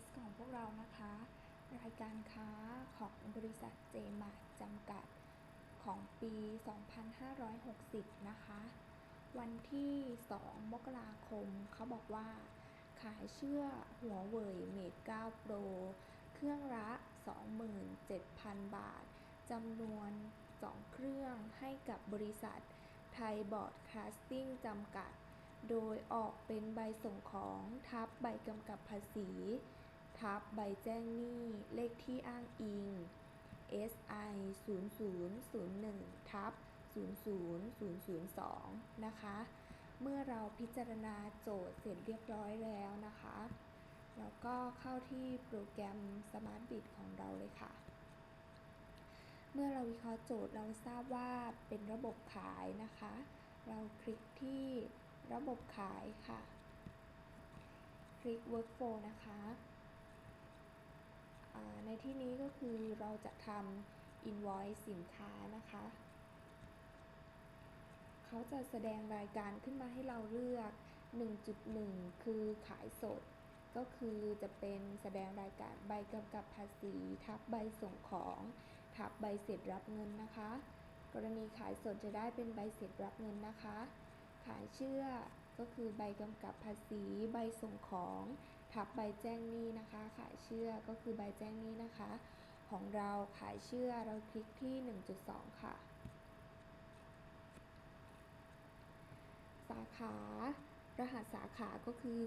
สของพวกเรานะคะ รายการค้าของบริษัทเจมาจำกัดของปี 2560 นะคะ วันที่ 2 มกราคม เขาบอกว่า ขายเชื่อหัวเว่ยเมด9 Pro เครื่องละ 27,000 บาท จำนวน 2 เครื่องให้กับบริษัทไทยบอร์ดคาสติ้งจำกัด โดยออกเป็นใบส่งของทับใบกำกับภาษี ทับใบแจ้งหนี้เลขที่อ้างอิง SI 0001ทับ00002 นะคะ เมื่อเราพิจารณาโจทย์เสร็จเรียบร้อยแล้วนะคะ แล้วก็เข้าที่โปรแกรม Smart Bid ของเราเลยค่ะ เมื่อเราวิเคราะห์โจทย์เราทราบว่าเป็นระบบขายนะคะ เราคลิกที่ระบบขายค่ะ คลิก Workflow นะคะ คือเราจะทำ Invoice สินค้านะคะ เขาจะแสดงรายการขึ้นมาให้เราเลือก 1.1 คือขายสด ก็คือจะเป็นแสดงรายการใบกำกับภาษี ทับใบส่งของ ทับใบเสร็จรับเงินนะคะ กรณีขายสดจะได้เป็นใบเสร็จรับเงินนะคะ ขายเชื่อก็คือใบกำกับภาษี ใบส่งของ ทับใบแจ้งหนี้นะคะ ขายเชื่อก็คือใบแจ้งหนี้นะคะ ของเราขายเชื่อเราคลิกที่ 1.2 ค่ะ สาขารหัสสาขาก็คือ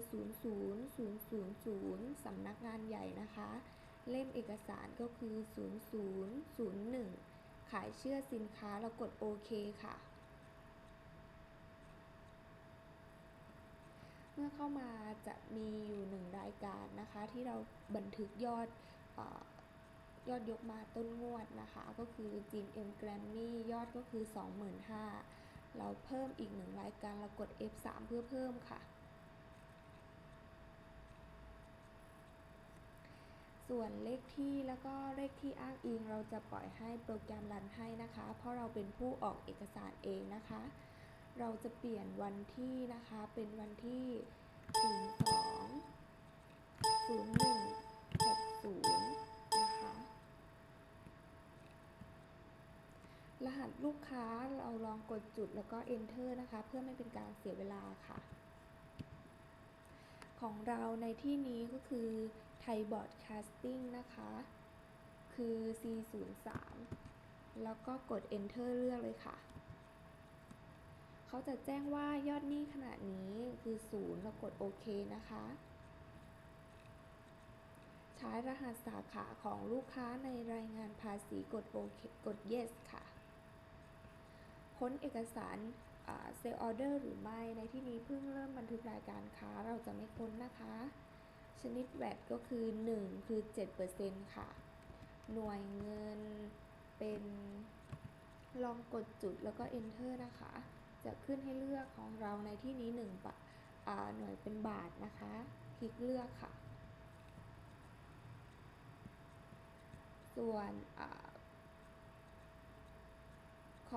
00000 สำนักงานใหญ่นะคะ เล่มเอกสารก็คือ 0001 ขายเชื่อสินค้าเรากดโอเคค่ะ เมื่อเข้ามาจะมีอยู่หนึ่งรายการนะคะ ที่เราบันทึกยอดอ ยอดยกมาต้นงวดนะคะ ก็คือ GM Grammy ยอดก็คือ 25,000เราเพิ่มอีกหนึ่งรายการเรากด F3 เพื่อเพิ่มค่ะ ส่วนเลขที่แล้วก็เลขที่อ้างอิงเราจะปล่อยให้โปรแกรมรันให้นะคะ เพราะเราเป็นผู้ออกเอกสารเองนะคะ เราจะเปลี่ยนวันที่นะคะเป็นวันที่ 02 ลูกค้าเราลองกดจุดแล้วก็ enter นะคะ เพื่อไม่เป็นการเสียเวลาค่ะ ของเราในที่นี้ก็คือไทยบอร์ดแคสติ้งนะคะ คือ C03 แล้วก็กด enter เลือกเลยค่ะ เขาจะแจ้งว่ายอดหนี้ขนาดนี้คือ0เรากดโอเคนะคะใช้รหัสสาขาของลูกค้าในรายงานภาษีกดโอเคกด yes ค่ะ ค้นเอกสารเซลล์ออเดอร์หรือไม่ ในที่นี้เพิ่งเริ่มบันทึกรายการค้าเราจะไม่ค้นนะคะ ชนิดแวดก็คือ 1 คือ 7%ค่ะ หน่วยเงินเป็นลองกดจุดแล้วก็ enter นะคะ จะขึ้นให้เลือกของเราในที่นี้1บาทอ่าหน่วยเป็นบาทนะคะ คลิกเลือกค่ะ ส่วนค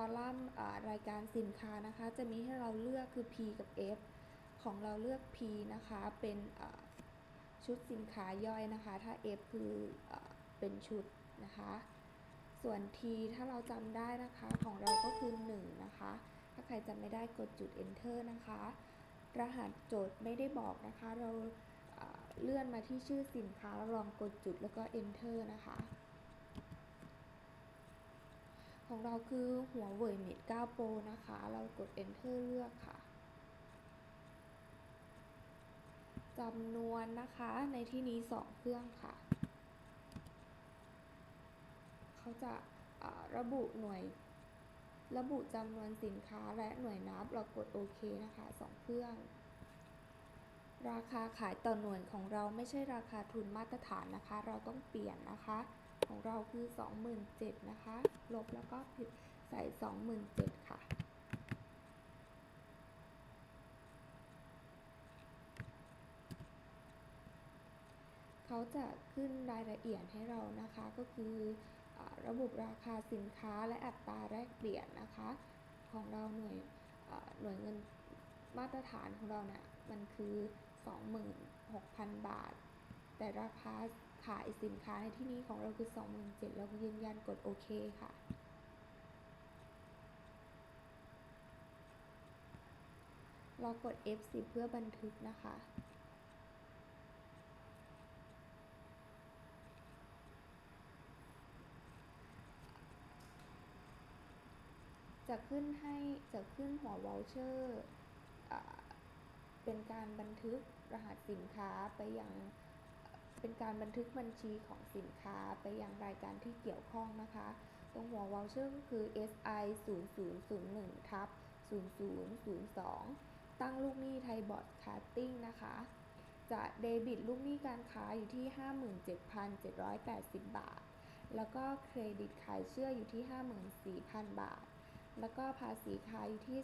อลัมน์รายการสินค้านะคะ จะมีให้เราเลือกคือ P กับ F ของเราเลือก P นะคะ เป็นชุดสินค้าย่อยนะคะ ถ้า F คืออเป็นชุดนะคะ ส่วน T ถ้าเราจำได้นะคะของเราก็คือ 1 นะคะ ถ้าใครจำไม่ได้กดจุด enter นะคะ รหัสโจทย์ไม่ได้บอกนะคะ เราเลื่อนมาที่ชื่อสินค้าแล้วลองกดจุดแล้วก็ enter นะคะ ของเราคือหัวเว่ยเมด9 Pro นะคะ เรากด enter เลือกค่ะจำนวนนะคะในที่นี้ 2 เครื่องค่ะ เขาจะระบุหน่วยระบุจำนวนสินค้าและหน่วยนับเรากดโอเคนะคะ 2 เครื่อง ราคาขายต่อหน่วยของเราไม่ใช่ราคาทุนมาตรฐานนะคะ เราต้องเปลี่ยนนะคะ ของเราคือ 27,000นะคะ ลบแล้วก็ใส่ 27,000 ค่ะ เขาจะขึ้นรายละเอียดให้เรานะคะ ก็คืออระบุราคาสินค้าและอัตราแลกเปลี่ยนนะคะ ของเราหน่วยหน่วยเงินมาตรฐานของเราเนะี่ยมันคือ 26,000 บาท แต่ราคา ขายสินค้าในที่นี้ของเราคือ 27,000เราก็ยืนยันกดโอเคค่ะ เรากด F10 เพื่อบันทึกนะคะจะขึ้นให้จะขึ้นหัววอลเชอร์เป็นการบันทึกรหัสสินค้าไปยัง เป็นการบันทึกบัญชีของสินค้าไปยังรายการที่เกี่ยวข้องนะคะ ตรงหัววอลเชอร์ก็คือ SI 0001ทับ0002 ตั้งลูกหนี้ไทยบอร์ดคาร์ติ้งนะคะ จะเดบิตลูกหนี้การค้าอยู่ที่ 57,780 บาท แล้วก็เครดิตขายเชื่ออยู่ที่ 54,000 บาท แล้วก็ภาษีขายอยู่ที่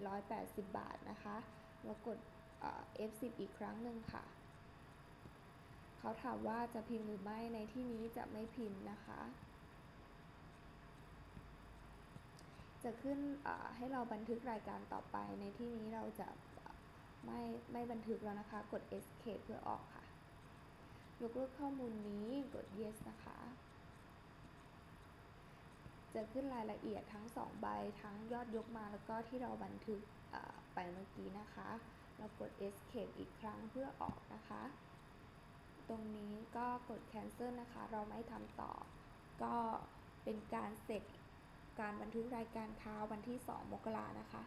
3,780 บาทนะคะ แล้วกด F10 อีกครั้งหนึ่งค่ะ เขาถามว่าจะพิมพ์หรือไม่ในที่นี้จะไม่พิมพ์นะคะ จะขึ้นให้เราบันทึกรายการต่อไป ในที่นี้เราจะไม่ไม่บันทึกแล้วนะคะ กด escape เพื่อออกค่ะ ยกเลิกข้อมูลนี้กด yes นะคะ จะขึ้นรายละเอียดทั้ง 2 ใบทั้งยอดยกมาแล้วก็ที่เราบันทึกไปเมื่อกี้นะคะ เรากด escape อีกครั้งเพื่อออกนะคะ ตรงนี้ก็กด cancel นะคะ เราไม่ทำต่อ ก็เป็นการเสร็จการบันทึกรายการค้าวันที่ 2 มกรานะคะ